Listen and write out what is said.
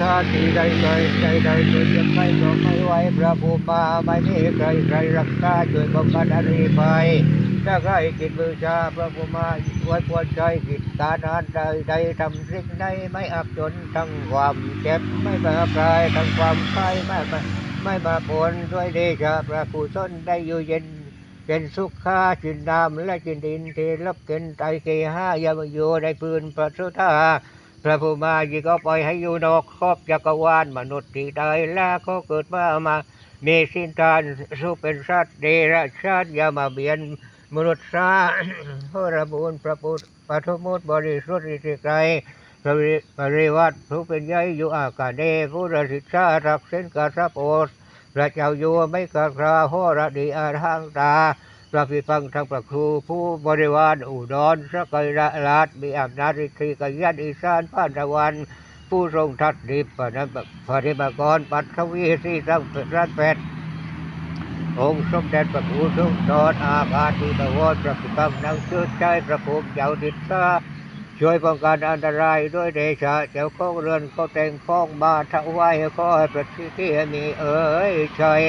ชาติใดใดใจใดตัวจะไม่ก็ไม่ไหวพระภูมาไม่มีใครใครรักษาช่วยป้องกันอริภัยถ้าใครกินบูชาพระภูมาไว้ควรใจกิจการงานใดใดทำสิ่งใดไม่อับจนทั้งความเจ็บไม่บาปรายทั้งความใครไม่ไม่ไม่บาปผลด้วยเดชะพระกุศลได้อยู่เย็นเป็นสุขข้าจินดามและจินดินเทรับเกินไตเกห้ายามโยได้ปืนประสุธา พระภูมายีก็ปล่อยให้อยู่นอกครอบจักรวาลมนุษย์ที่ใดแล้วก็เกิดมามา มีสินทานสุเป็นสัตว์เดรัจฉานอย่ามาเบียนมนุษย์ซาพระบุญพระพุทธปฐมุตบริสุทธิ์อิติไกรพระวิปริวัติผู้เป็นใหญ่อยู่อากาศเดผู้รสิทธารักเส้นกาสะโปสพระเจ้าอยู่ไม่กระคราโหระดีอาทางตา ระพิฟังทางประครูผู้บริวารอุดรสกยละลาดมีอำนาจฤทธิ์กยันอีสานพันตะวัน ผู้ทรงทัดดิบปนันปฏิมากรปัทวีสีสังรัตแปดองค์สมเด็จพระผู้ทรงสอนอาภาติบวรพระพิฟังนางเชื่อใจพระภูมิเจ้าดิษาช่วยป้องกันอันตรายด้วยเดชะเจ้าของเรือนเขาแต่งฟ้องมาถวายขอให้ประสิทธิมีเอ๋ยชัย